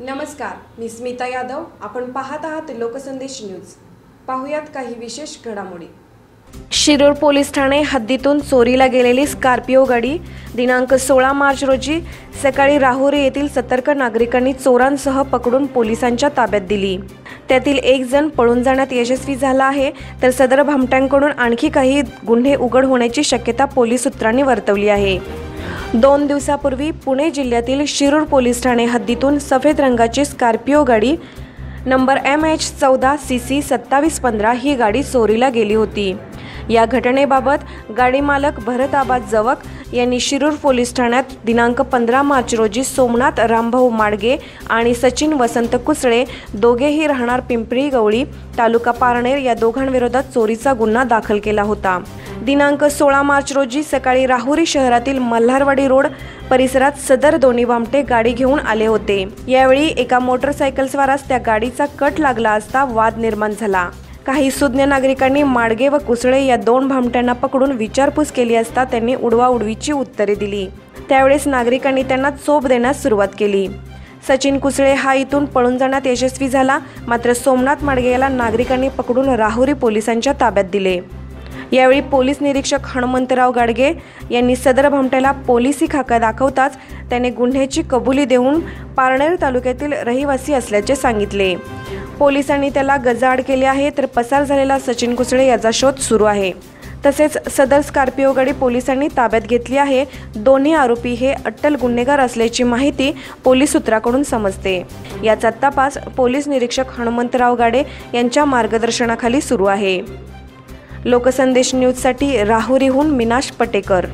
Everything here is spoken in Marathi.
नमस्कार मी स्मिता यादव. आपण पाहत आहात लोकसंदेश न्यूज. पाहुयात काही विशेष घडामोडी. शिरूर पोलीस ठाणे हद्दीतून चोरीला गेलेली स्कॉर्पिओ गाडी दिनांक सोळा मार्च रोजी सकाळी राहुरी येथील सतर्क नागरिकांनी चोरांसह पकडून पोलिसांच्या ताब्यात दिली. त्यातील एक जण पळून जाण्यात यशस्वी झाला आहे तर सदर भामट्यांकडून आणखी काही गुन्हे उघड होण्याची शक्यता पोलीस सूत्रांनी वर्तवली आहे. दोन दिवसापूर्वी पुणे जिल्ह्यातील शिरूर पोलीस ठाणे हद्दीतून सफेद रंगाची स्कॉर्पिओ गाडी नंबर एम एच चौदा सी सी सत्तावीस पंधरा ही गाडी चोरीला गेली होती. या घटनेबाबत गाडी मालक भरत आबाद जवक यांनी शिरूर पोलीस ठाण्यात दिनांक पंधरा मार्च रोजी सोमनाथ रामभाऊ माडगे आणि सचिन वसंत कुसळे दोघेही राहणार पिंपरी गवळी तालुका पारनेर या दोघांविरोधात चोरीचा गुन्हा दाखल केला होता. दिनांक सोळा मार्च रोजी सकाळी राहुरी शहरातील मल्हारवाडी रोड परिसरात सदर दोन्ही बामटे गाडी घेऊन आले होते. यावेळी एका मोटरसायकलस्वारास त्या गाडीचा कट लागला असता वाद निर्माण झाला. काही सुज्ञ नागरिकांनी माडगे व कुसळे या दोन भामट्यांना पकडून विचारपूस केली असता त्यांनी उडवाउडवीची उत्तरे दिली. त्यावेळेस नागरिकांनी त्यांना चोप देण्यास सुरुवात केली. सचिन कुसळे हा इथून पळून जाण्यात यशस्वी झाला मात्र सोमनाथ माडगे याला नागरिकांनी पकडून राहुरी पोलिसांच्या ताब्यात दिले. यावेळी पोलीस निरीक्षक हनुमंतराव गाडगे यांनी सदर भामट्याला पोलिसी खाका दाखवताच त्याने गुन्ह्याची कबुली देऊन पारनेर तालुक्यातील रहिवासी असल्याचे सांगितले. पोलिसांनी त्याला गजाआड केले आहे तर पसार झालेला सचिन कुसळे याचा शोध सुरू आहे. तसेच सदर स्कॉर्पिओ गाडी पोलिसांनी ताब्यात घेतली आहे. दोन्ही आरोपी हे अट्टल गुन्हेगार असल्याची माहिती पोलीस सूत्राकडून समजते. याचा तपास पोलीस निरीक्षक हनुमंतराव गाडे यांच्या मार्गदर्शनाखाली सुरू आहे. लोकसंदेश न्यूजसाठी राहुरीहून मिनाश पटेकर.